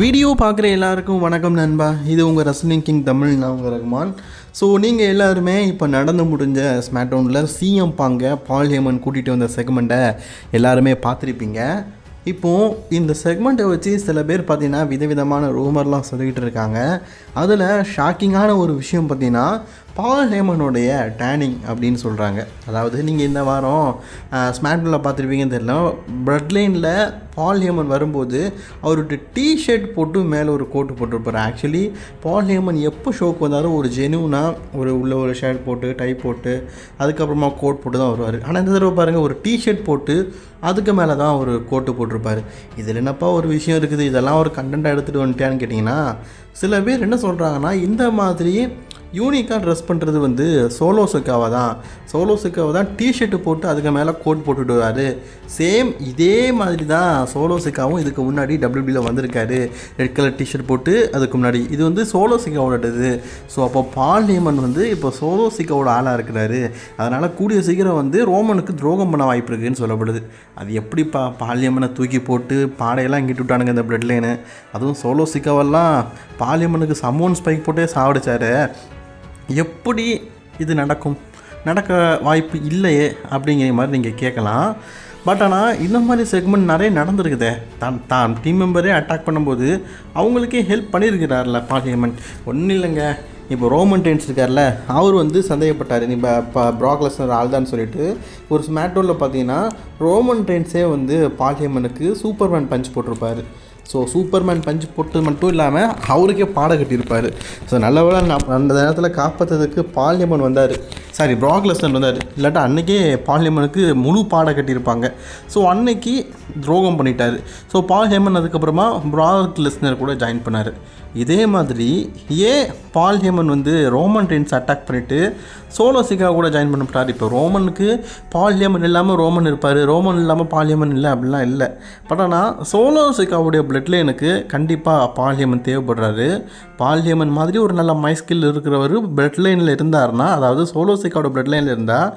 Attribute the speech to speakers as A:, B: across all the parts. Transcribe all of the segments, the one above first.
A: Video பார்க்குற எல்லாருக்கும் வணக்கம் நண்பா. இது உங்கள் ரசனிங் கிங் தமிழ் நான் உங்கள் ரகுமான். ஸோ நீங்கள் எல்லாருமே இப்போ நடந்து முடிஞ்ச ஸ்மாக்டவுனில் சிஎம் பாங்க பால் ஹேமன் கூட்டிகிட்டு வந்த செக்மெண்ட்டை எல்லாருமே பார்த்துருப்பீங்க. இப்போது இந்த செக்மெண்ட்டை வச்சு சில பேர் பார்த்தீங்கன்னா விதவிதமான ரூமர்லாம் சொல்லிக்கிட்டு இருக்காங்க. அதில் ஷாக்கிங்கான ஒரு விஷயம் பார்த்தீங்கன்னா பால் ஹேமனுடைய டேனிங் அப்படின்னு சொல்கிறாங்க அதாவது நீங்கள் இந்த வாரம் ஸ்மாக்டவுனில் பார்த்துருப்பீங்கன்னு தெரியல. பிளட் லைனில் பால் ஹேமன் வரும்போது அவருடைய டிஷர்ட் போட்டு மேலே ஒரு கோட்டு போட்டிருப்பார். ஆக்சுவலி பால் ஹேமன் எப்போ ஷோக்கு வந்தாலும் ஒரு ஜெனுவனாக ஒரு உள்ள ஒரு ஷர்ட் போட்டு டை போட்டு அதுக்கப்புறமா கோட் போட்டு தான் வருவார். ஆனால் இந்த தடவை பாருங்கள் ஒரு டிஷர்ட் போட்டு அதுக்கு மேலே தான் ஒரு கோட்டு போட்டிருப்பார். இதில் என்னப்பா ஒரு விஷயம் இருக்குது? இதெல்லாம் ஒரு கண்டென்ட்டாக எடுத்துகிட்டு வந்துட்டேன்னு கேட்டிங்கன்னா சில பேர் என்ன சொல்கிறாங்கன்னா இந்த மாதிரி யூனிக்காக ட்ரெஸ் பண்ணுறது வந்து சோலோ சுக்காவை தான். சோலோ சுக்காவை தான் டிஷர்ட்டு போட்டு அதுக்கு மேலே கோட் போட்டுட்டு சேம் இதே மாதிரி தான் சோலோ சிக்காவும் இதுக்கு முன்னாடி டபிள்யூபியில் வந்திருக்காரு. ரெட் கலர் டிஷர்ட் போட்டு அதுக்கு முன்னாடி. இது வந்து சோலோ சிக்காவோடது. ஸோ அப்போ பால் நேமன் வந்து இப்போ சோலோ சிக்காவோட ஆளாக இருக்கிறாரு. அதனால் கூடிய சீக்கிரம் வந்து ரோமனுக்கு துரோகம் பண்ண வாய்ப்பு இருக்குதுன்னு சொல்லப்படுது. அது எப்படி பா பாலியம்மனை தூக்கி போட்டு பாடையெல்லாம் இங்கிட்டு விட்டானுங்க இந்த பிளட்லேன்னு அதுவும் சோலோ சிக்காவெல்லாம் பாலியம்மனுக்கு சமோன் ஸ்பைக் போட்டே சாவடிச்சாரு. எப்படி இது நடக்கும்? நடக்க வாய்ப்பு இல்லையே அப்படிங்கிற மாதிரி நீங்கள் கேட்கலாம். பட் ஆனால் இந்த மாதிரி செக்மெண்ட் நிறைய நடந்திருக்குதே. தான் தான் டீம் மெம்பரே அட்டாக் பண்ணும்போது அவங்களுக்கே ஹெல்ப் பண்ணியிருக்கிறார்ல பார்லிமெண்ட் ஒன்றும் இல்லைங்க. இப்போ ரோமன் டென்ஸ் இருக்கார்ல அவர் வந்து சந்தேகப்பட்டார். நீ இப்போ ப்ராக்லஸ்னர் ஆள் தான் சொல்லிட்டு. ஒரு ஸ்மாட்டோவில் பார்த்தீங்கன்னா ரோமன் டென்ஸே வந்து பார்லிமெண்ட்டுக்கு சூப்பர்மேன் பஞ்ச் போட்டிருப்பார். ஸோ சூப்பர்மேன் பஞ்ச் போட்டது மட்டும் இல்லாமல் அவருக்கே பாட கட்டியிருப்பார். ஸோ நல்ல நம் அந்த நேரத்தில் காப்பாற்றுறதுக்கு பால்யமன் வந்தார். சாரி ப்ராக்லெஸ்னர் வந்தார் இல்லாட்டா அன்றைக்கே பால்ஹேமனுக்கு முழு பாடை கட்டியிருப்பாங்க. ஸோ அன்னைக்கு துரோகம் பண்ணிட்டார். ஸோ பால்ஹேமன் அதுக்கப்புறமா ப்ராக் லெஸ்னர் கூட ஜாயின் பண்ணார். இதே மாதிரி ஏன் பால்ஹேமன் வந்து ரோமன் ரெயின்ஸ் அட்டாக் பண்ணிவிட்டு சோலோ சிகா கூட ஜாயின் பண்ணிவிட்டார் இப்போ ரோமனுக்கு பால்ஹேமன் இல்லாமல் ரோமன் இருப்பார். ரோமன் இல்லாமல் பால்ஹேமன் இல்லை அப்படிலாம் இல்லை. பட் ஆனால் சோலோ சிகாவுடைய பிளட் லைனுக்கு கண்டிப்பாக பால்ஹேமன் தேவைப்படுறாரு. பால்ஹேமன் மாதிரி ஒரு நல்ல மை ஸ்கில் இருக்கிறவர் பிளட் லைனில் இருந்தார்னா அதாவது சோலோ சிகாவோட பிளட் லைனில் இருந்தால்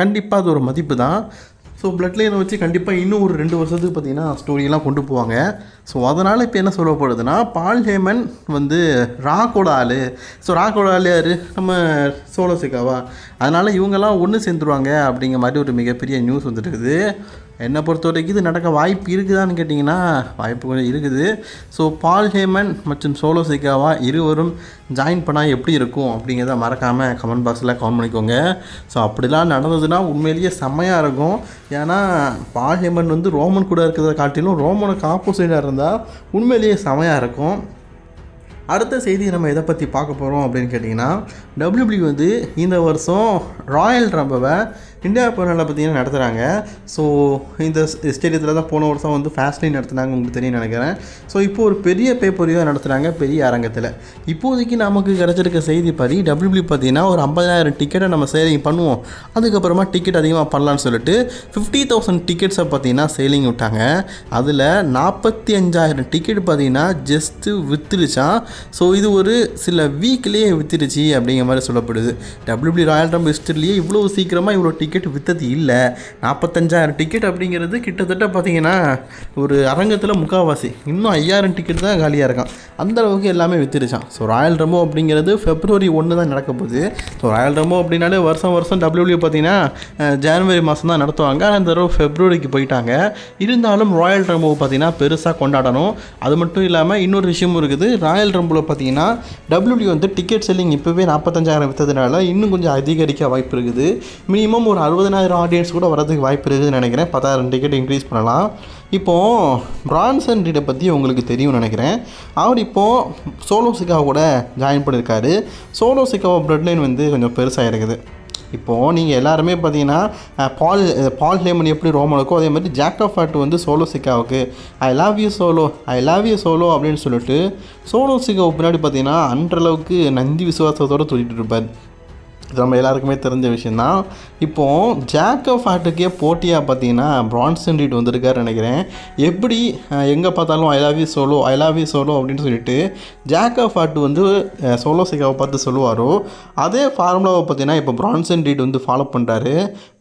A: கண்டிப்பாக அது ஒரு மதிப்பு தான் ஸோ பிளட் லைனை வச்சு கண்டிப்பாக இன்னும் ஒரு ரெண்டு வருஷத்துக்கு பார்த்தீங்கன்னா ஸ்டோரியெல்லாம் கொண்டு போவாங்க. ஸோ அதனால் இப்போ என்ன சொல்லப்படுதுன்னா பால் ஹேமன் வந்து ராக்கோட ஆள். ஸோ ராக்கோட ஆள் யார்? நம்ம சோலோ சிக்காவா அதனால் இவங்கெல்லாம் ஒன்று சேர்ந்துருவாங்க அப்படிங்கிற மாதிரி ஒரு மிகப்பெரிய நியூஸ் வந்துருக்குது என்னை பொறுத்த வரைக்கும் இது நடக்க வாய்ப்பு இருக்குதான்னு கேட்டிங்கன்னா வாய்ப்பு கொஞ்சம் இருக்குது. ஸோ பால் ஹேமன் மற்றும் சோலோ சிக்காவா இருவரும் ஜாயின் பண்ணால் எப்படி இருக்கும் அப்படிங்கிறத மறக்காமல் கமெண்ட் பாக்ஸில் கமெண்ட் பண்ணிக்கோங்க. ஸோ அப்படிலாம் நடந்ததுன்னா உண்மையிலேயே செம்மையாக இருக்கும். ஏன்னா பால் ஹேமன் வந்து ரோமன் கூட இருக்கிறத காட்டிலும் ரோமனுக்கு ஆப்போசிட்டாக இருந்தால் உண்மையிலேயே செம்மையாக இருக்கும். அடுத்த செய்தி நம்ம எதை பற்றி பார்க்க போகிறோம் அப்படின்னு கேட்டிங்கன்னா டபிள்யூபிள்யூ வந்து இந்த வருஷம் ராயல் ரம்பவை இந்தியா பொருளில் பார்த்தீங்கன்னா நடத்துகிறாங்க ஸோ இந்த ஸ்டேடியத்தில் தான் போன வருஷம் வந்து ஃபேஸ்ட்லைன் நடத்துனாங்க உங்களுக்கு தெரியும் நினைக்கிறேன். ஸோ இப்போ ஒரு பெரிய பேப்பரையும் நடத்துகிறாங்க பெரிய அரங்கத்தில். இப்போதைக்கு நமக்கு கிடச்சிருக்க செய்தி படி டபிள்யூபிள்யூ பார்த்தீங்கன்னா ஒரு ஐம்பதாயிரம் டிக்கெட்டை நம்ம சேலிங் பண்ணுவோம். அதுக்கப்புறமா டிக்கெட் அதிகமாக பண்ணலான்னு சொல்லிட்டு ஃபிஃப்டி தௌசண்ட் டிக்கெட்ஸை பார்த்தீங்கன்னா சேலிங் விட்டாங்க. அதில் நாற்பத்தி அஞ்சாயிரம் டிக்கெட் பார்த்தீங்கன்னா ஜஸ்ட்டு வித்துடுச்சான் ஸோ இது ஒரு சில வீக்லேயே வித்துடுச்சு அப்படிங்கிற மாதிரி சொல்லப்படுது. டபிள்யூபி ராயல் ரம்பிள் ஹிஸ்டரிலேயே இவ்வளோ சீக்கிரமாக இவ்வளோ டிக்கெட் டிக்கெட் வித்தது இல்லை. நாற்பத்தஞ்சாயிரம் டிக்கெட் அப்படிங்கிறது கிட்டத்தட்ட பார்த்தீங்கன்னா ஒரு அரங்கத்தில் முக்கால்வாசி இன்னும் ஐயாயிரம் டிக்கெட் தான் காலியாக இருக்கான். அந்த அளவுக்கு எல்லாமே விற்றுருச்சான் ஸோ ராயல் ரம்போ அப்படிங்கிறது ஃபெப்ரவரி ஒன்று தான் நடக்க போகுது. ஸோ ராயல் ரம்போ அப்படின்னாலே வருஷம் வருஷம் டபிள்யூபிள்யூ பார்த்தீங்கன்னா ஜான்வரி ஜனவரி மாதம் தான் நடத்துவாங்க. ஆனால் இந்த தடவை ஃபெப்ரவரிக்கு போயிட்டாங்க. இருந்தாலும் ராயல் ரம்போ பார்த்தீங்கன்னா பெருசாக கொண்டாடணும். அது மட்டும் இல்லாமல் இன்னொரு விஷயமும் இருக்குது. ராயல் ரம்போவில் பார்த்தீங்கன்னா டபிள்யூபிள்யூ வந்து டிக்கெட் செல்லிங் இப்போவே நாற்பத்தஞ்சாயிரம் விற்றதுனால இன்னும் கொஞ்சம் அதிகரிக்க வாய்ப்பு இருக்குது. மினிமம் ஒரு அறுபதனாயிரம் ஆடியன்ஸ் கூட வரதுக்கு வாய்ப்பு இருக்குதுன்னு நினைக்கிறேன். பத்தாயிரம் டிக்கெட் இன்க்ரீஸ் பண்ணலாம். இப்போது பிரான்சன் ரீடை பற்றி உங்களுக்கு தெரியும்னு நினைக்கிறேன். அவர் இப்போது சோலோ சிக்கா கூட ஜாயின் பண்ணியிருக்காரு சோலோ சிக்காவோ பிளட் லைன் வந்து கொஞ்சம் பெருசாக இருக்குது. இப்போது நீங்கள் எல்லாருமே பார்த்தீங்கன்னா பால் பால் ஹேமன் எப்படி ரோமனுக்கோ அதே மாதிரி ஜாக் ஆஃப் ஹார்ட் வந்து Solo சிக்காவுக்கு I love you Solo I love you Solo அப்படின்னு சொல்லிட்டு சோலோ சிக்காவுக்கு பின்னாடி பார்த்தீங்கன்னா அன்றளவுக்கு நந்தி விசுவாசத்தோடு தூக்கிட்டு இருப்பார். இது நம்ம எல்லாருக்குமே தெரிஞ்ச விஷயந்தான் இப்போது ஜாக் ஆஃப் ஆர்ட்டுக்கே போட்டியாக பார்த்தீங்கன்னா பிரான்சன் ரீட் வந்திருக்காரு நினைக்கிறேன். எப்படி எங்கே பார்த்தாலும் I love you Solo I love you Solo அப்படின்னு சொல்லிட்டு ஜாக் ஆஃப் வந்து சோலோ சிக்காவை பார்த்து சொல்லுவாரோ அதே ஃபார்முலாவை பார்த்தீங்கன்னா இப்போ பிரான்சன் ரீட் வந்து ஃபாலோ பண்ணுறாரு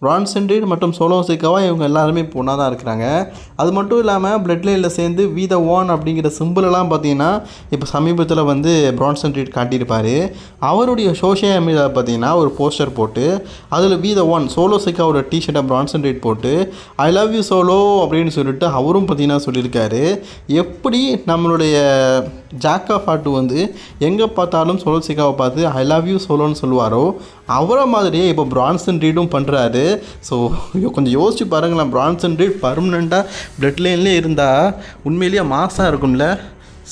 A: பிரான்சன் ரீட் மற்றும் சோலோ சிக்காவாக இவங்க எல்லாருமே இப்போ ஒன்றா தான் இருக்கிறாங்க. அது மட்டும் இல்லாமல் பிளட் லைனில் சேர்ந்து வி த அப்படிங்கிற சிம்பிளெல்லாம் பார்த்தீங்கன்னா இப்போ சமீபத்தில் வந்து பிரான்சன் ரீட் காட்டியிருப்பார். அவருடைய சோஷியல் மீடியாவில் பார்த்தீங்கன்னா ஒரு போஸ்டர் போட்டு அதில் வி த ஒன் சோலோ சிக்காவோட டிஷர்ட்டை பிரான்சன் ரீட் போட்டு ஐ லவ் யூ சோலோ அப்படின்னு சொல்லிட்டு அவரும் பார்த்தீங்கன்னா சொல்லியிருக்காரு. எப்படி நம்மளுடைய ஜாக் ஆஃப் வந்து எங்கே பார்த்தாலும் சோலோ சிக்காவை பார்த்து ஐ லவ் யூ சோலோன்னு சொல்லுவாரோ அவரை மாதிரியே இப்போ பிரான்சன் ரீடும் பண்ணுறாரு ஸோ கொஞ்சம் யோசிச்சு பாருங்களேன். பிரான்சன் ரீட் பர்மனெண்ட்டாக பிளட் லைன்லேயே இருந்தால் உண்மையிலேயே மாசாக இருக்கும்ல.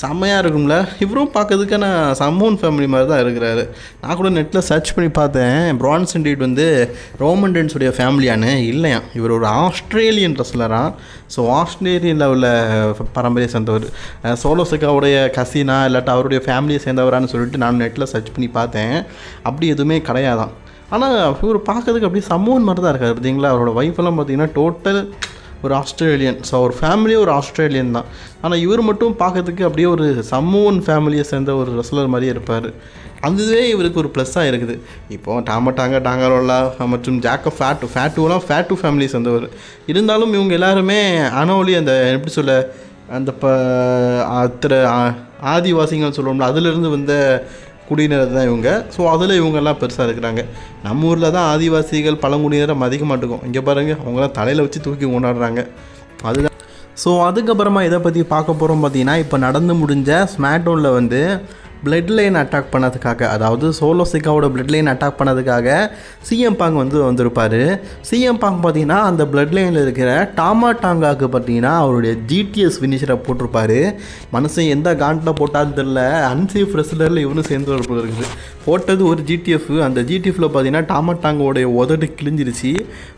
A: செம்மையாக இருக்கும்ல. இவரும் பார்க்கறதுக்கு நான் சம்மோன் ஃபேமிலி மாதிரி தான் இருக்கிறாரு. நான் கூட நெட்டில் சர்ச் பண்ணி பார்த்தேன். பிரான்சன் டீட் வந்து ரோமன் டென்ஸுடைய ஃபேமிலியானு இல்லையா. இவர் ஒரு ஆஸ்திரேலியன் ரெஸ்லராக ஸோ ஆஸ்திரேலியன் லெவலில் பரம்பரையை சேர்ந்தவர். சோலோசிக்காவுடைய கசினா இல்லாட்டா அவருடைய ஃபேமிலியை சேர்ந்தவரான்னு சொல்லிட்டு நான் நெட்டில் சர்ச் பண்ணி பார்த்தேன். அப்படி எதுவுமே கிடையாதான். ஆனால் இவர் பார்க்கறதுக்கு அப்படியே சம்மோன் மாதிரி தான் இருக்காரு பார்த்தீங்களா அவரோட ஒய்ஃபெல்லாம் பார்த்தீங்கன்னா டோட்டல் ஒரு ஆஸ்திரேலியன் ஸோ அவர் ஃபேமிலியே ஒரு ஆஸ்திரேலியன் தான். ஆனால் இவர் மட்டும் பார்க்கறதுக்கு அப்படியே ஒரு சம்மூன் ஃபேமிலியை சேர்ந்த ஒரு ரெஸ்லர் மாதிரியே இருப்பார். அதுவே இவருக்கு ஒரு ப்ளஸ்ஸாக இருக்குது. இப்போது டாமட்டாங்க டாங்கரோலா மற்றும் ஜாக்க ஃபேட்டு ஃபேட்டுலாம் ஃபேட்டு ஃபேமிலியை சேர்ந்தவர். இருந்தாலும் இவங்க எல்லாருமே அனோலி அந்த எப்படி சொல்ல அந்த ப அத்திர ஆ- ஆதிவாசிகள் சொல்லுவோம்ல அதிலிருந்து வந்த குடியினர் தான் இவங்க. ஸோ அதில் இவங்கெல்லாம் பெருசாக இருக்கிறாங்க. நம்ம ஊரில் தான் ஆதிவாசிகள் பழங்குடியினரை மதிக்க மாட்டோம் இங்கே பாருங்கள் அவங்களாம் தலையில் வச்சு தூக்கி கொண்டாடுறாங்க. அதுதான். ஸோ அதுக்கப்புறமா இதை பற்றி பார்க்க போகிறோம் பார்த்தீங்கன்னா இப்போ நடந்து முடிஞ்ச ஸ்மாட்டோனில் வந்து பிளட் லைன் அட்டாக் பண்ணதுக்காக அதாவது சோலோ சிக்காவோட பிளட் லைன் அட்டாக் பண்ணதுக்காக சிஎம் பாங் வந்து வந்திருப்பார். சிஎம் பாங் பார்த்தீங்கன்னா அந்த பிளட் லைனில் இருக்கிற டாமா டாங்காக்கு பார்த்தீங்கன்னா அவருடைய ஜிடிஎஸ் ஃபினிஷரை போட்டிருப்பாரு. மனுஷன் எந்த காண்டில் போட்டாலும் தெரில அன்சேஃப் ரெஸ்லரில் இவனும் சேர்ந்து ஒரு இருக்குது போட்டது ஒரு ஜிடிஎஃப் அந்த ஜிடிஎஃப்ல பார்த்தீங்கன்னா டாமட்டாங்கோடைய உதடு கிழிஞ்சிருச்சு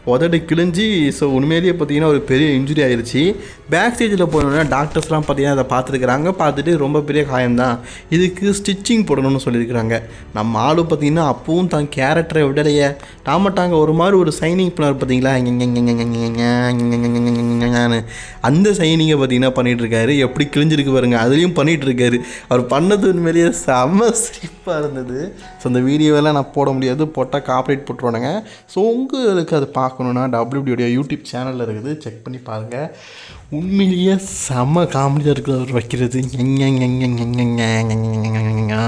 A: உதடு கிழிஞ்சி ஸோ உண்மையிலேயே பார்த்தீங்கன்னா ஒரு பெரிய இன்ஜுரி ஆயிடுச்சு பேக் ஸ்டேஜில் போனோன்னா டாக்டர்ஸ்லாம் பார்த்தீங்கன்னா அதை பார்த்துருக்குறாங்க பார்த்துட்டு ரொம்ப பெரிய காயம்தான் இதுக்கு ஸ்டிச்சிங் போடணும்னு சொல்லியிருக்கிறாங்க நம்ம ஆளு பார்த்தீங்கன்னா அப்பவும் தான் கேரக்டரை விடலையே டாமட்டாங்க ஒரு மாதிரி ஒரு சைனிங் பண்ணார் பார்த்தீங்களா அந்த சைனிங்கை பார்த்தீங்கன்னா பண்ணிட்டு இருக்காரு எப்படி கிழிஞ்சிருக்கு பாருங்க அதுலேயும் பண்ணிகிட்டு இருக்காரு அவர் பண்ணது உண்மையிலேயே செம்ம சிரிப்பாக இருந்தது ஸோ அந்த வீடியோவெல்லாம் நான் போட முடியாது போட்டால் காப்பரேட் போட்டுருவானுங்க ஸோ உங்களுக்கு அது பார்க்கணுன்னா டபிள்யூடியோடைய யூடியூப் சேனலில் இருக்குது செக் பண்ணி பாருங்கள் உண்மையிலேயே செம்ம காமெடியாக இருக்குது அவர் வைக்கிறது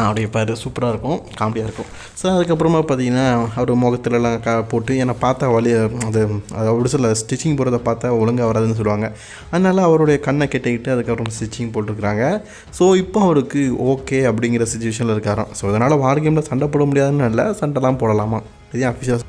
A: அப்படி பாரு சூப்பராக இருக்கும் காமெடியாக இருக்கும் ஸோ அதுக்கப்புறமா பார்த்தீங்கன்னா அவர் முகத்துலலாம் கா போட்டு என்னை பார்த்தா வலி அது அது அப்படி சொல்ல ஸ்டிச்சிங் போடுறத பார்த்தா ஒழுங்காக வராதுன்னு சொல்லுவாங்க அதனால் அவருடைய கண்ணை கெட்டிக்கிட்டு அதுக்கப்புறம் ஸ்டிச்சிங் போட்டிருக்கிறாங்க ஸோ இப்போ அவருக்கு ஓகே அப்படிங்கிற சுச்சுவேஷனில் இருக்காராம் ஸோ இதனால் வார் கேமில் சண்டை போட முடியாதுன்னு இல்லை சண்டைலாம் போடலாமா? இது அஃபிஷியல்